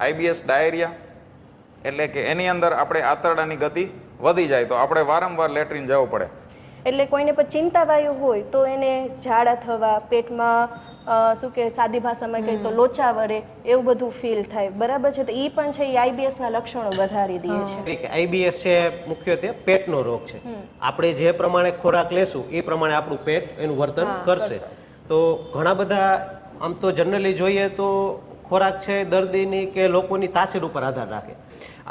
IBS diarrhoea એટલે કે એની અંદર આપણે આંતરડાની ગતિ વધી જાય તો આપણે વારંવાર લેટ્રિન જવું પડે. એટલે કોઈને પણ ચિંતાવાયુ હોય તો એને ઝાડા થવા પેટમાં અ, શું કે સાદી ભાષામાં કહીએ તો લોચા વળે એવું બધું ફીલ થાય. બરાબર છે? તો એ પણ છે એ આઈબીએસના લક્ષણો વધારી દે છે. આઈબીએસ છે મુખ્યત્વે પેટનો રોગ છે. આપણે જે પ્રમાણે ખોરાક લેશું એ પ્રમાણે આપણું પેટ એનું વર્તન કરશે. તો ઘણા બધા આમ તો જનરલી જોઈએ તો ખોરાક છે દર્દીની કે લોકોની તાસીર ઉપર આધાર રાખે.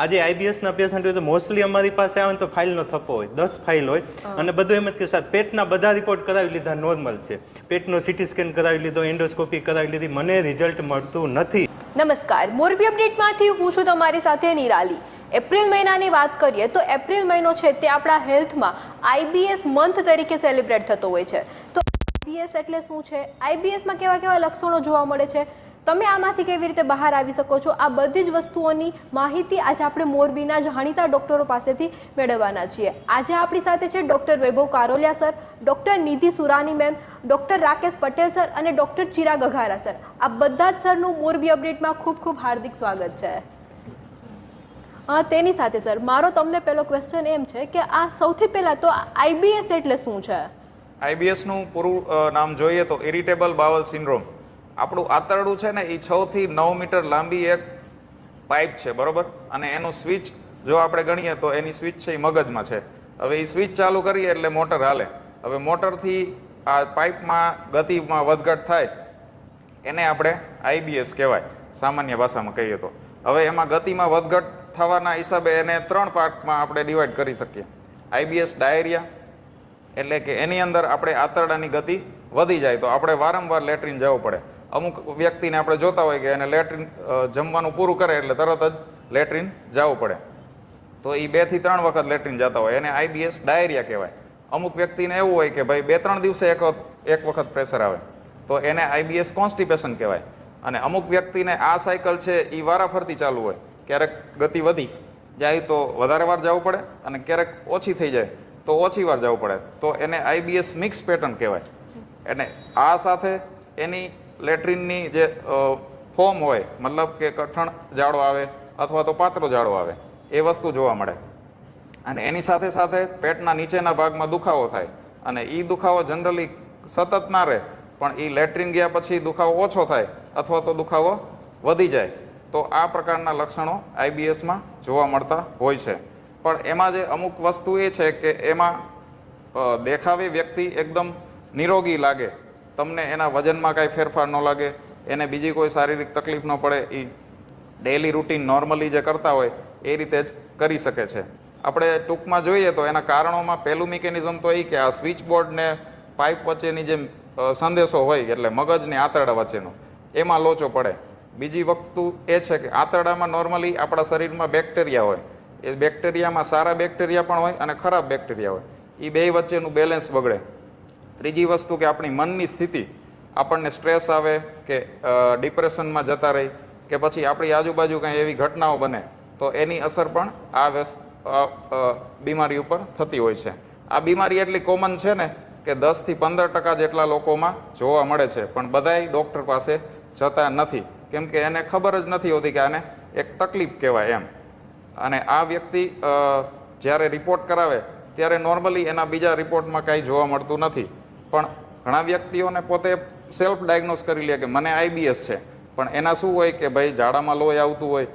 આજે આઈબીએસના પેશન્ટ હોય તો મોસ્ટલી અમારી પાસે આવે ને તો ફાઇલનો થપ્પો હોય દસ ફાઇલ હોય. અને બધું એમ જ કે સાહેબ પેટના બધા રિપોર્ટ કરાવી લીધા નોર્મલ છે. પેટનો સિટી સ્કેન કરાવી લીધો એન્ડોસ્કોપી કરાવી લીધી મને રિઝલ્ટ મળતું નથી. નમસ્કાર. મોરબી અપડેટમાંથી હું છું તમારી સાથે નિરાલી. એપ્રિલ મહિનાની વાત કરીએ તો એપ્રિલ મહિનો છે તે આપણા હેલ્થમાં આઈબીએસ મંથ તરીકે સેલિબ્રેટ થતો હોય છે. તો આઈબીએસ એટલે શું છે? આઈબીએસમાં કેવા કેવા લક્ષણો જોવા મળે છે? તમે આમાંથી કેવી રીતે બહાર આવી શકો છો? આ બધી જ વસ્તુઓની માહિતી આજે આપણે મોરબીના જાણીતા ડોક્ટરો પાસેથી મેળવવાના છીએ. આજે આપણી સાથે છે doctor Vaibhav Karolia sir, doctor Nidhi Surani ma'am, doctor Rakesh Patel sir અને ડૉક્ટર ચિરાગ અઘારા સર. આ બધા જ સરનું મોરબી અપડેટમાં ખૂબ ખૂબ હાર્દિક સ્વાગત છે. હા, તેની સાથે સર, મારો તમને પહેલો ક્વેશ્ચન એમ છે કે આ સૌથી પહેલાં તો આઈબીએસ એટલે શું છે? આઈબીએસનું પૂરું નામ જોઈએ તો ઇરિટેબલ બાવલ સિન્ડ્રોમ. આપણું આંતરડું છે ને એ છ થી નવ મીટર લાંબી એક પાઇપ છે, બરોબર? અને એનું સ્વિચ જો આપણે ગણીએ તો એની સ્વિચ છે એ મગજમાં છે. હવે એ સ્વિચ ચાલુ કરીએ એટલે મોટર હાલે. હવે મોટરથી આ પાઇપમાં ગતિમાં વધઘટ થાય, એને આપણે આઈબીએસ કહેવાય, સામાન્ય ભાષામાં કહીએ તો. હવે એમાં ગતિમાં વધઘટ થવાના હિસાબે એને ત્રણ પાર્ટમાં આપણે ડિવાઈડ કરી શકીએ. આઈબીએસ ડાયરિયા, એટલે કે એની અંદર આપણે આંતરડાની ગતિ વધી જાય તો આપણે વારંવાર લેટ્રિન જવું પડે. અમુક વ્યક્તિને આપણે જોતા હોય કે એને લેટ્રિન જમવાનું પૂરું કરે એટલે તરત જ લેટ્રિન જવું પડે. તો એ બેથી ત્રણ વખત લેટ્રિન જતા હોય. એને આઈબીએસ ડાયરિયા કહેવાય. અમુક વ્યક્તિને એવું હોય કે ભાઈ બે ત્રણ દિવસે એક વખત એક વખત પ્રેશર આવે. તો એને આઈબીએસ કોન્સ્ટિપેશન કહેવાય. અને અમુક વ્યક્તિને આ સાયકલ છે એ વારાફરતી ચાલુ હોય. ક્યારેક ગતિ વધી જાય તો વધારે વાર જવું પડે અને ક્યારેક ઓછી થઈ જાય તો ઓછી વાર જવું પડે. તો એને આઈબીએસ મિક્સ પેટર્ન કહેવાય. અને આ સાથે એની લેટ્રિનની જે ફોર્મ હોય, મતલબ કે કઠણ જાડો આવે અથવા તો પાતળો જાડો આવે, એ વસ્તુ જોવા મળે. અને એની સાથે સાથે પેટના નીચેના ભાગમાં દુખાવો થાય. અને એ દુખાવો જનરલી સતત ના રહે, પણ એ લેટ્રિન ગયા પછી દુખાવો ઓછો થાય અથવા તો દુખાવો વધી જાય. તો આ પ્રકારના લક્ષણો આઈબીએસમાં જોવા મળતા હોય છે. પણ એમાં જે અમુક વસ્તુ એ છે કે એમાં દેખાવી વ્યક્તિ એકદમ નિરોગી લાગે. તમને એના વજનમાં કાંઈ ફેરફાર ન લાગે, એને બીજી કોઈ શારીરિક તકલીફ ન પડે એ ડેલી રૂટીન નોર્મલી જે કરતા હોય, એ રીતે જ કરી શકે છે. આપણે ટૂંકમાં જોઈએ તો એના કારણોમાં પહેલું મિકેનિઝમ તો એ કે આ સ્વિચ બોર્ડને પાઇપ વચ્ચેની જે સંદેશો હોય એટલે મગજને આંતરડા વચ્ચેનો, એમાં લોચો પડે. બીજી વસ્તુ એ છે કે આંતરડામાં નોર્મલી આપણા શરીરમાં બેક્ટેરિયા હોય. એ બેક્ટેરિયામાં સારા બેક્ટેરિયા પણ હોય અને ખરાબ બેક્ટેરિયા હોય. એ બે વચ્ચેનું બેલેન્સ બગડે. ત્રીજી વસ્તુ કે આપણી મનની સ્થિતિ, આપણને સ્ટ્રેસ આવે કે ડિપ્રેશનમાં જતા રહી, કે પછી આપણી આજુબાજુ કંઈ એવી ઘટનાઓ બને, તો એની અસર પણ આ વ્યસ્ત બીમારી ઉપર થતી હોય છે. આ બીમારી એટલી કોમન છે ને કે દસથી પંદર ટકા જેટલા લોકોમાં જોવા મળે છે, પણ બધાય ડૉક્ટર પાસે જતા નથી. કેમ કે એને ખબર જ નથી હોતી કે આને એક તકલીફ કહેવાય એમ. અને આ વ્યક્તિ જ્યારે રિપોર્ટ કરાવે, ત્યારે નોર્મલી એના બીજા રિપોર્ટમાં કાંઈ જોવા મળતું નથી. પણ ઘણા વ્યક્તિઓને પોતે સેલ્ફ ડાયગ્નોસ કરી લે કે મને આઈબીએસ છે. પણ એના શું હોય કે ભાઈ ઝાડામાં લોહી આવતું હોય,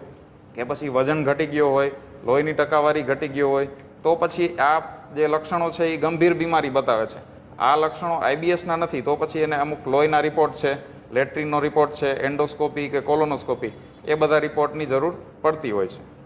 કે પછી વજન ઘટી ગયો હોય, લોહીની ટકાવારી ઘટી ગયો હોય, તો પછી આ જે લક્ષણો છે એ ગંભીર બીમારી બતાવે છે. આ લક્ષણો આઈબીએસના નથી, તો પછી એને અમુક લોહીના રિપોર્ટ છે, લેટ્રિનનો રિપોર્ટ છે, એન્ડોસ્કોપી કે કોલોનોસ્કોપી, એ બધા રિપોર્ટની જરૂર પડતી હોય છે.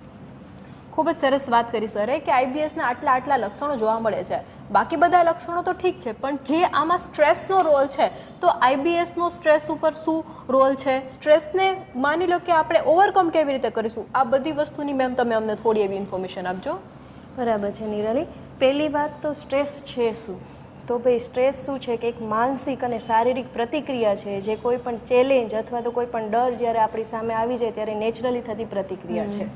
ખૂબ જ સરસ વાત કરી સરે કે આઈબીએસના આટલા આટલા લક્ષણો જોવા મળે છે. બાકી બધા લક્ષણો તો ઠીક છે પણ જે આમાં સ્ટ્રેસનો રોલ છે તો આઈબીએસનો સ્ટ્રેસ ઉપર શું રોલ છે? સ્ટ્રેસને માની લો કે આપણે ઓવરકમ કેવી રીતે કરીશું? આ બધી વસ્તુની મેમ તમે અમને થોડી એવી ઇન્ફોર્મેશન આપજો. બરાબર છે નિરાલી. પહેલી વાત તો સ્ટ્રેસ છે શું? તો ભાઈ સ્ટ્રેસ શું છે કે એક માનસિક અને શારીરિક પ્રતિક્રિયા છે જે કોઈ પણ ચેલેન્જ અથવા તો કોઈ પણ ડર જ્યારે આપણી સામે આવી જાય ત્યારે નેચરલી થતી પ્રતિક્રિયા છે.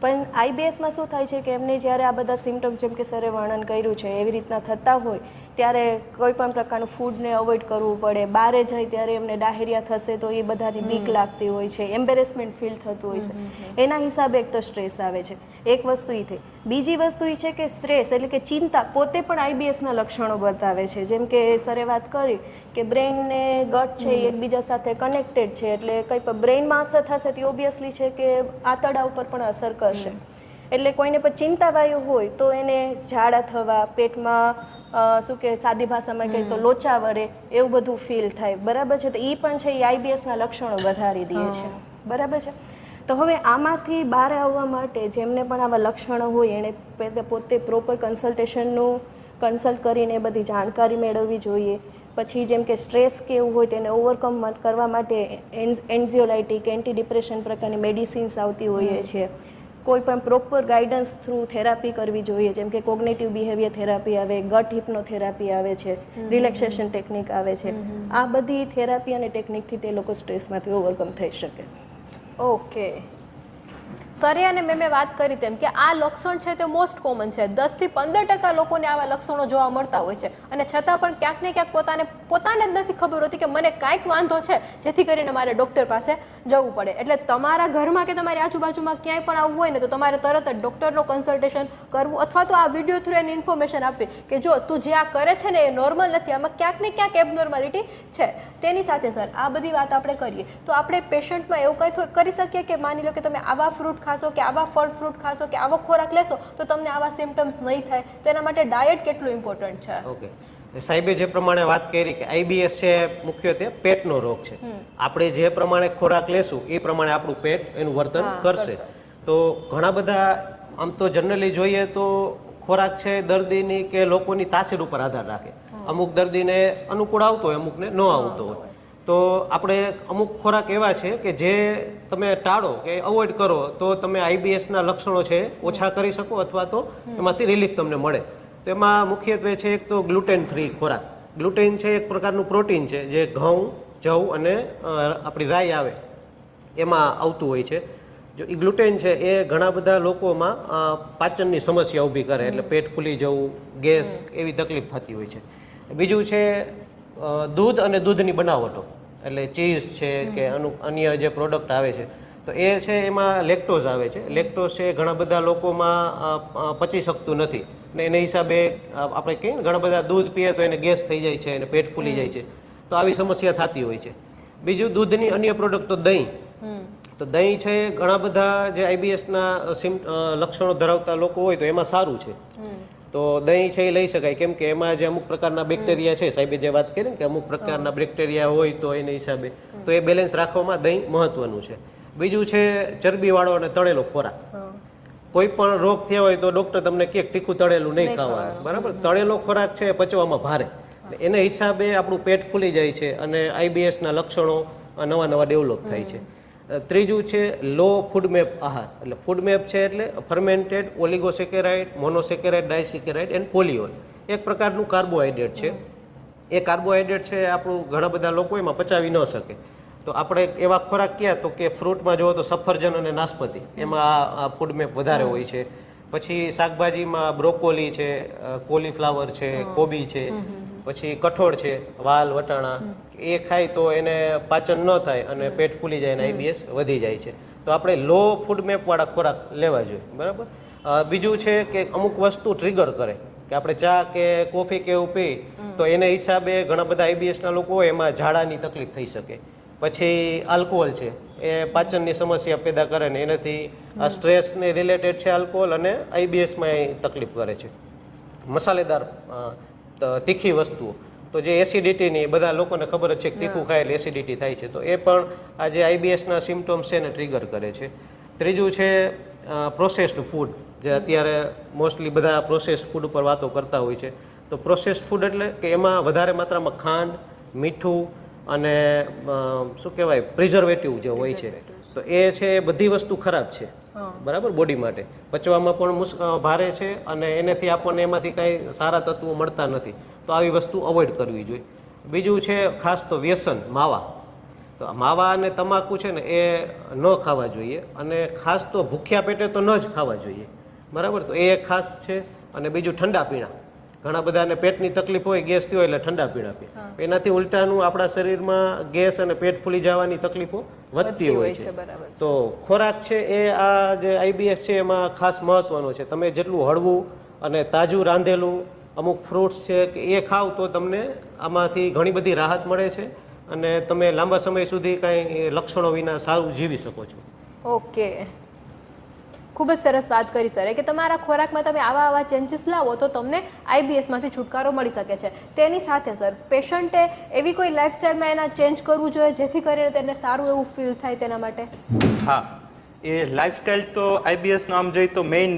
પણ આઈબીએસમાં શું થાય છે કે એમને જ્યારે આ બધા સિમ્ટમ્સ જેમ કે સરે વર્ણન કર્યું છે એવી રીતના થતા હોય ત્યારે કોઈ પણ પ્રકારનું ફૂડને અવોઇડ કરવું પડે. બહારે જાય ત્યારે એમને ડાહેરિયા થશે તો એ બધાની બીક લાગતી હોય છે એમ્બેરેસમેન્ટ ફીલ થતું હોય છે. એના હિસાબે એક તો સ્ટ્રેસ આવે છે. એક વસ્તુ એ થઈ. બીજી વસ્તુ એ છે કે સ્ટ્રેસ એટલે કે ચિંતા પોતે પણ આઈબીએસના લક્ષણો બતાવે છે. જેમ કે સરે વાત કરી કે બ્રેઇન ને ગટ છે એ એકબીજા સાથે કનેક્ટેડ છે એટલે કંઈ પણ બ્રેઇનમાં અસર થશે તે ઓબ્વિયસલી છે કે આતડા ઉપર પણ અસર કરશે. એટલે કોઈને પણ ચિંતાવાયુ હોય તો એને ઝાડા થવા પેટમાં શું કે સાદી ભાષામાં કહીએ તો લોચા વળે એવું બધું ફીલ થાય. બરાબર છે? તો એ પણ છે એ આઈબીએસના લક્ષણો વધારી દે છે. બરાબર છે? તો હવે આમાંથી બહાર આવવા માટે જેમને પણ આવા લક્ષણો હોય એણે પોતે પ્રોપર કન્સલ્ટેશનનું કન્સલ્ટ કરીને બધી જાણકારી મેળવવી જોઈએ. પછી જેમ કે સ્ટ્રેસ કે એવું હોય તેને ઓવરકમ કરવા માટે એન્ઝિયોલાઇટિક એન્ટી ડિપ્રેશન પ્રકારની મેડિસિન્સ આવતી હોઈએ છે. કોઈ પણ પ્રોપર ગાઈડન્સ થ્રુ થેરાપી કરવી જોઈએ. જેમ કે કોગ્નેટિવ બિહેવિયર થેરાપી આવે ગટ હિપ્નોથેરાપી આવે છે રિલેક્સેશન ટેકનિક આવે છે. આ બધી થેરાપી અને ટેકનિકથી તે લોકો સ્ટ્રેસમાંથી ઓવરકમ થઈ શકે. ઓકે સરે અને મેં મેં વાત કરી તેમ કે આ લક્ષણ છે તે મોસ્ટ કોમન છે. દસથી પંદર ટકા લોકોને આવા લક્ષણો જોવા મળતા હોય છે. અને છતાં પણ ક્યાંક ને ક્યાંક પોતાને પોતાને જ નથી ખબર હોતી કે મને કાંઈક વાંધો છે, જેથી કરીને મારે ડૉક્ટર પાસે જવું પડે. એટલે તમારા ઘરમાં કે તમારી આજુબાજુમાં ક્યાંય પણ આવવું હોય ને તો તમારે તરત જ ડૉક્ટરનો કન્સલ્ટેશન કરવું અથવા તો આ વીડિયો થ્રુ એની ઇન્ફોર્મેશન આપવી કે જો તું જે આ કરે છે ને એ નોર્મલ નથી, આમાં ક્યાંક ને ક્યાંક એબનોર્માલિટી છે. તેની સાથે સર આ બધી વાત આપણે કરીએ. તો આપણે પેશન્ટમાં એવું કંઈ કરી શકીએ કે માની લો કે તમે આવા ફ્રૂટ ખાશો કે આવા ફળ ફ્રૂટ ખાશો કે આવો ખોરાક લેશો તો તમને આવા સિમ્ટમ્સ નહીં થાય. તો એના માટે ડાયટ કેટલું ઇમ્પોર્ટન્ટ છે? ઓકે સાહેબે જે પ્રમાણે વાત કરી કે આઈબીએસ છે મુખ્યત્વે પેટનો રોગ છે. આપણે જે પ્રમાણે ખોરાક લેશું એ પ્રમાણે આપણું પેટ એનું વર્તન કરશે. તો ઘણા બધા આમ તો જનરલી જોઈએ તો ખોરાક છે દર્દીની કે લોકોની તાસીર ઉપર આધાર રાખે. અમુક દર્દીને અનુકૂળ આવતો હોય અમુકને ન આવતો હોય. તો આપણે અમુક ખોરાક એવા છે કે જે તમે ટાળો કે અવોઇડ કરો તો તમે આઈબીએસના લક્ષણો છે ઓછા કરી શકો અથવા તો એમાંથી રિલીફ તમને મળે. તો એમાં મુખ્યત્વે છે એક તો ગ્લુટેન ફ્રી ખોરાક. ગ્લુટેન છે એક પ્રકારનું પ્રોટીન છે જે ઘઉં જવ અને આપણી રાઈ આવે. એમાં આવતું હોય છે. જો એ ગ્લુટેન છે એ ઘણા બધા લોકોમાં પાચનની સમસ્યા ઊભી કરે એટલે પેટ ફૂલી જવું ગેસ એવી તકલીફ થતી હોય છે. બીજું છે દૂધ અને દૂધની બનાવટો. એટલે ચીઝ છે કે અનુ અન્ય જે પ્રોડક્ટ આવે છે. તો એ છે એમાં લેક્ટોઝ આવે છે. લેક્ટોઝ છે ઘણા બધા લોકોમાં પચી શકતું નથી. ને એને હિસાબે આપણે કહીએ ઘણા બધા દૂધ પીએ તો એને ગેસ થઈ જાય છે અને પેટ ફૂલી જાય છે. તો આવી સમસ્યા થતી હોય છે. બીજું દૂધની અન્ય પ્રોડક્ટ તો દહીં. તો દહીં છે ઘણા બધા જે આઈબીએસના સિમ લક્ષણો ધરાવતા લોકો હોય તો એમાં સારું છે. તો દહીં છે એ લઈ શકાય. કેમ કે એમાં જે અમુક પ્રકારના બેક્ટેરિયા છે સાહેબે જે વાત કરી ને કે અમુક પ્રકારના બેક્ટેરિયા હોય તો એને હિસાબે. તો એ બેલેન્સ રાખવામાં દહીં મહત્વનું છે. બીજું છે ચરબીવાળો અને તળેલો ખોરાક. કોઈ પણ રોગ થયો હોય તો ડોક્ટર તમને કે તીખું તળેલું નહીં ખાવાનું. બરાબર? તળેલો ખોરાક છે પચવામાં ભારે. એને હિસાબે આપણું પેટ ફૂલી જાય છે અને આઈબીએસના લક્ષણો નવા નવા ડેવલપ થાય છે. ત્રીજું છે લો ફૂડ મેપ આહાર. એટલે ફૂડ મેપ છે એટલે fermented oligosaccharide monosaccharide disaccharide and polyol એક પ્રકારનું કાર્બોહાઈડ્રેટ છે. એ કાર્બોહાઈડ્રેટ છે આપણું ઘણા બધા લોકો એમાં પચાવી ન શકે. તો આપણે એવા ખોરાક ક્યાં? તો કે ફ્રૂટમાં જુઓ તો સફરજન અને નાસ્પતિ એમાં આ ફૂડ મેપ વધારે હોય છે. પછી શાકભાજીમાં બ્રોકોલી છે કોલીફ્લાવર છે કોબી છે. પછી કઠોળ છે વાલ વટાણા એ ખાય તો એને પાચન ન થાય અને પેટ ફૂલી જાય અને આઈબીએસ વધી જાય છે. તો આપણે લો ફૂડ મેપવાળા ખોરાક લેવા જોઈએ બરાબર? બીજું છે કે અમુક વસ્તુ ટ્રિગર કરે કે આપણે ચા કે કોફી કે એવું પી તો એને હિસાબે ઘણા બધા આઈબીએસના લોકો એમાં ઝાડાની તકલીફ થઈ શકે. પછી આલ્કોહોલ છે એ પાચનની સમસ્યા પેદા કરે ને એનાથી આ સ્ટ્રેસને રિલેટેડ છે આલ્કોહોલ અને આઈબીએસમાં એ તકલીફ કરે છે. મસાલેદાર તીખી વસ્તુઓ. તો જે એસિડિટીની બધા લોકોને ખબર જ છે કે તીખું ખાય એટલે એસિડિટી થાય છે. તો એ પણ આ જે આઈબીએસના સિમ્ટમ્સ છે એને ટ્રિગર કરે છે. ત્રીજું છે પ્રોસેસ્ડ ફૂડ જે અત્યારે મોસ્ટલી બધા પ્રોસેસ્ડ ફૂડ ઉપર વાતો કરતા હોય છે. તો પ્રોસેસ્ડ ફૂડ એટલે કે એમાં વધારે માત્રામાં ખાંડ મીઠું અને શું કહેવાય પ્રિઝર્વેટિવ જે હોય છે. તો એ છે એ બધી વસ્તુ ખરાબ છે. બરાબર? બોડી માટે. પચવામાં પણ ભારે છે અને એનાથી આપણને એમાંથી કાંઈ સારા તત્વો મળતા નથી. તો આવી વસ્તુ અવોઇડ કરવી જોઈએ. બીજું છે ખાસ તો વ્યસન, માવા. તો માવા અને તમાકુ છે ને એ ન ખાવા જોઈએ અને ખાસ તો ભૂખ્યા પેટે તો ન જ ખાવા જોઈએ. બરાબર? તો એ ખાસ છે અને બીજું ઠંડા પીણા. ઘણા બધાને પેટની તકલીફ હોય ગેસ થયો એટલે ઠંડા પીણા પીએ. એનાથી ઉલટાનું આપણા શરીરમાં ગેસ અને પેટ ફૂલી જવાની તકલીફો વધતી હોય છે. બરાબર. તો ખોરાક છે એ આ જે આઈબીએસ છે એમાં ખાસ મહત્વનો છે. તમે જેટલું હળવું અને તાજું રાંધેલું અમુક ફ્રૂટ્સ છે કે એ ખાવ તો તમને આમાંથી ઘણી બધી રાહત મળે છે અને તમે લાંબા સમય સુધી કાંઈ લક્ષણો વિના સારું જીવી શકો છો. ઓકે. ખૂબ જ સરસ વાત કરી સર કે તમારા ખોરાકમાં તમે આવા આવા ચેન્જીસ લાવો તો તમને આઈબીએસમાંથી છુટકારો મળી શકે છે. તેની સાથે સર પેશન્ટે એવી કોઈ લાઈફસ્ટાઈલમાં એના ચેન્જ કરવું જોઈએ જેથી કરીને તેને સારું એવું ફીલ થાય તેના માટે? હા, એ લાઈફસ્ટાઈલ તો આઈબીએસનો આમ જોઈએ તો મેઇન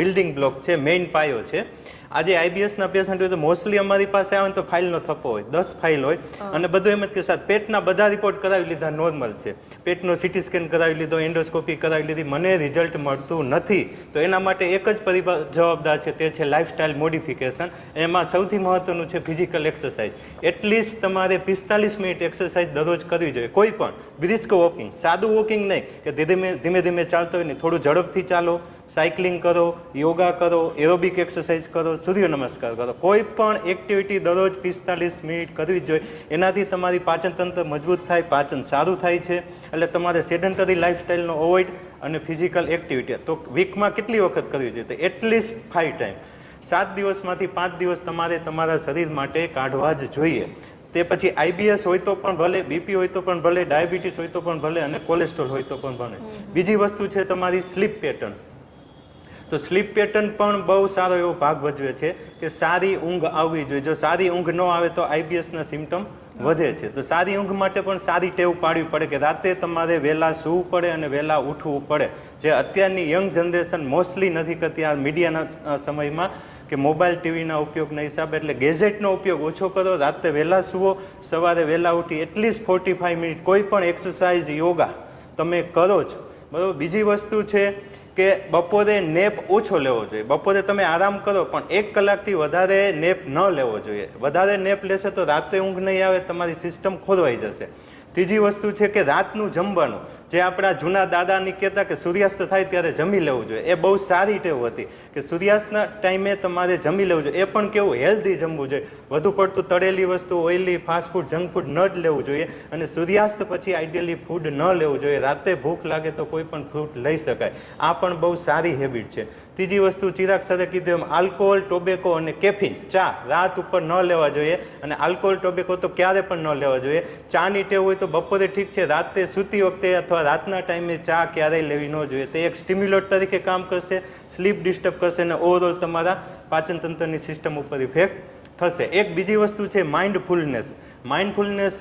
બિલ્ડિંગ બ્લોક છે મેઇન પાયો છે. આજે આઈબીએસના પેશન્ટ હોય તો મોસ્ટલી અમારી પાસે આવે ને તો ફાઇલનો થપ્પો હોય. દસ ફાઇલ હોય. અને બધું એમ જ કે સાહેબ પેટના બધા રિપોર્ટ કરાવી લીધા નોર્મલ છે. પેટનો સિટી સ્કેન કરાવી લીધો એન્ડોસ્કોપી કરાવી લીધી મને રિઝલ્ટ મળતું નથી. તો એના માટે એક જ પરિબળ જવાબદાર છે તે છે લાઇફસ્ટાઇલ મોડિફિકેશન એમાં સૌથી મહત્વનું છે ફિઝિકલ એક્સરસાઇઝ એટલીસ્ટ તમારે પિસ્તાલીસ મિનિટ એક્સરસાઇઝ દરરોજ કરવી જોઈએ. કોઈ પણ. બ્રિસ્ક વોકિંગ સાદું વોકિંગ નહીં કે ધીમે ધીમે ધીમે ચાલતો હોય ને થોડું ઝડપથી ચાલો. સાયકલિંગ કરો યોગા કરો એરોબિક એક્સરસાઇઝ કરો સૂર્ય નમસ્કાર કરો. કોઈ પણ એક્ટિવિટી દરરોજ પિસ્તાલીસ મિનિટ કરવી જોઈએ. એનાથી તમારી પાચન તંત્ર મજબૂત થાય પાચન સારું થાય છે. એટલે તમારે સેડન્ટરી લાઈફસ્ટાઈલનો અવોઇડ અને ફિઝિકલ એક્ટિવિટી. તો વીકમાં કેટલી વખત કરવી જોઈએ? તો એટલીસ્ટ ફાઇવ ટાઈમ. સાત દિવસમાંથી પાંચ દિવસ તમારે તમારા શરીર માટે કાઢવા જ જોઈએ. તે પછી આઈબીએસ હોય તો પણ ભલે બીપી હોય તો પણ ભલે ડાયાબિટીસ હોય તો પણ ભલે અને કોલેસ્ટ્રોલ હોય તો પણ ભલે. બીજી વસ્તુ છે તમારી સ્લીપ પેટર્ન. તો સ્લીપ પેટર્ન પણ બહુ સારો એવો ભાગ ભજવે છે કે સારી ઊંઘ આવવી જોઈએ. જો સારી ઊંઘ ન આવે તો આઈબીએસના સિમ્ટમ વધે છે. તો સારી ઊંઘ માટે પણ સારી ટેવ પાડવી પડે કે રાતે તમારે વહેલા સૂવું પડે અને વહેલા ઉઠવું પડે. જે અત્યારની યંગ જનરેશન મોસ્ટલી નથી કરતી આ મીડિયાના સમયમાં કે મોબાઈલ ટીવીના ઉપયોગના હિસાબે. એટલે ગેજેટનો ઉપયોગ ઓછો કરો, રાતે વહેલા સુવો, સવારે વહેલા ઉઠી એટલીસ્ટ ફોર્ટી ફાઈવ મિનિટ કોઈ પણ એક્સરસાઇઝ યોગા તમે કરો જ. બરાબર? બીજી વસ્તુ છે કે બપોરે નેપ ઓછો લેવો જોઈએ. બપોરે તમે આરામ કરો, પણ એક કલાકથી વધારે નેપ ન લેવો જોઈએ. વધારે નેપ લેશે તો રાતે ઊંઘ નહીં આવે, તમારી સિસ્ટમ ખોરવાઈ જશે. ત્રીજી વસ્તુ છે કે રાતનું જમવાનું. જે આપણા જૂના દાદાની કહેતા કે સૂર્યાસ્ત થાય ત્યારે જમી લેવું જોઈએ. એ બહુ સારી ટેવ હતી કે સૂર્યાસ્તના ટાઈમે તમારે જમી લેવું જોઈએ. એ પણ કેવું હેલ્ધી જમવું જોઈએ. વધુ પડતું તળેલી વસ્તુ ઓઇલી ફાસ્ટફૂડ જંક ફૂડ ન જ લેવું જોઈએ અને સૂર્યાસ્ત પછી આઈડિયલી ફૂડ ન લેવું જોઈએ. રાતે ભૂખ લાગે તો કોઈ પણ ફ્રૂટ લઈ શકાય. આ પણ બહુ સારી હેબિટ છે. ત્રીજી વસ્તુ ચિરાગ સાથે કીધું એમ આલ્કોહોલ ટોબેકો અને કેફીન ચા રાત ઉપર ન લેવા જોઈએ અને આલ્કોહોલ ટોબેકો તો ક્યારે પણ ન લેવા જોઈએ. ચાની ટેવ હોય તો બપોરે ઠીક છે. રાતે સૂતી વખતે અથવા રાતના ટાઈમે ચા ક્યારેય લેવી ન જોઈએ. તે એક સ્ટિમ્યુલેટ તરીકે કામ કરશે સ્લીપ ડિસ્ટર્બ કરશે અને ઓવરઓલ તમારા પાચનતંત્રની સિસ્ટમ ઉપર ઇફેક્ટ થશે. એક બીજી વસ્તુ છે mindfulness mindfulness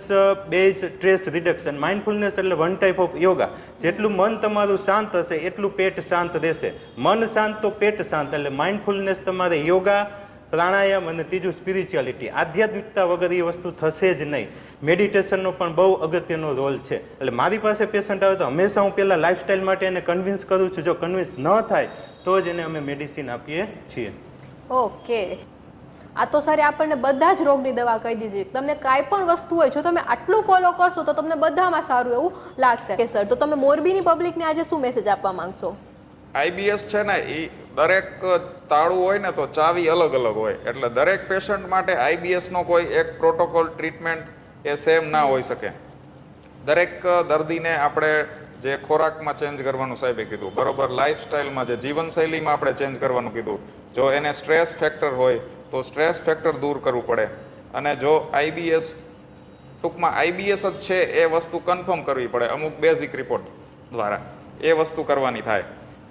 base stress reduction mindfulness એટલે વન ટાઈપ ઓફ યોગા જેટલું મન તમારું શાંત હશે, એટલું પેટ શાંત રહેશે. મન શાંત તો પેટ શાંત. એટલે માઇન્ડફુલનેસ તમારે યોગા પ્રાણાયામ અને ત્રીજું સ્પિરિચ્યુઆલિટી આધ્યાત્મિકતા વગર એ વસ્તુ થશે જ નહીં. મેડિટેશનનો પણ બહુ અગત્યનો રોલ છે. એટલે મારી પાસે પેશન્ટ આવે તો હંમેશા હું પહેલાં લાઇફસ્ટાઇલ માટે એને કન્વિન્સ કરું છું. જો કન્વિન્સ ન થાય તો જ એને અમે મેડિસિન આપીએ છીએ. ઓકે આ તો સર આપણને બધા જ રોગની દવા કહી દીધી. તમને કાંઈ પણ વસ્તુ હોય જો તમે આટલું ફોલો કરશો તો તમને બધામાં સારું એવું લાગશે. કે સર તો તમે મોરબીની પબ્લિકને આજે શું મેસેજ આપવા માંગશો? આઈબીએસ છે ને એ દરેક તાળું હોય ને તો ચાવી અલગ અલગ હોય. એટલે દરેક પેશન્ટ માટે આઈબીએસનો કોઈ એક પ્રોટોકોલ ટ્રીટમેન્ટ એ સેમ ના હોઈ શકે. દરેક દર્દીને આપણે જે ખોરાકમાં ચેન્જ કરવાનું સાહેબે કીધું, બરોબર લાઈફસ્ટાઈલમાં જે જીવનશૈલીમાં આપણે ચેન્જ કરવાનું કીધું, જો એને સ્ટ્રેસ ફેક્ટર હોય તો સ્ટ્રેસ ફેક્ટર દૂર કરવું પડે. અને જો આઈબીએસ ટૂંકમાં આઈબીએસ જ છે એ વસ્તુ કન્ફર્મ કરવી પડે અમુક બેઝિક રિપોર્ટ દ્વારા. એ વસ્તુ કરવાની થાય.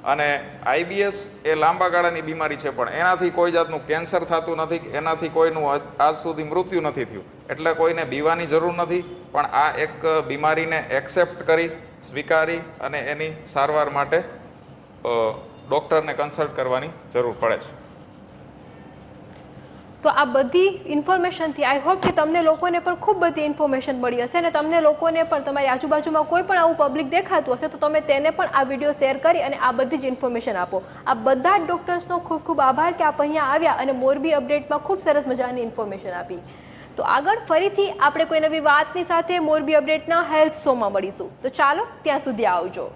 અને આઈબીએસ એ લાંબા ગાળાની બીમારી છે, પણ એનાથી કોઈ જાતનું કેન્સર થતું નથી, એનાથી કોઈનું આજ- સુધી મૃત્યુ નથી થયું. એટલે કોઈને બીવાની જરૂર નથી, પણ આ એક બીમારીને એક્સેપ્ટ કરી, સ્વીકારી અને એની સારવાર માટે ડૉક્ટરને કન્સલ્ટ કરવાની જરૂર પડે છે. તો આ બધી ઇન્ફોર્મેશનથી આઈ હોપ કે તમને લોકોને પણ ખૂબ બધી ઇન્ફોર્મેશન મળી હશે અને તમને લોકોને પણ તમારી આજુબાજુમાં કોઈ પણ આવું પબ્લિક દેખાતું હશે તો તમે તેને પણ આ વીડિયો શેર કરી અને આ બધી જ ઇન્ફોર્મેશન આપો. આ બધા જ ડૉક્ટર્સનો ખૂબ ખૂબ આભાર કે આપ અહીંયા આવ્યા અને મોરબી અપડેટમાં ખૂબ સરસ મજાની ઇન્ફોર્મેશન આપી. તો આગળ ફરીથી આપણે કોઈ નવી વાતની સાથે મોરબી અપડેટના હેલ્થ શોમાં મળીશું. તો ચાલો, ત્યાં સુધી આવજો.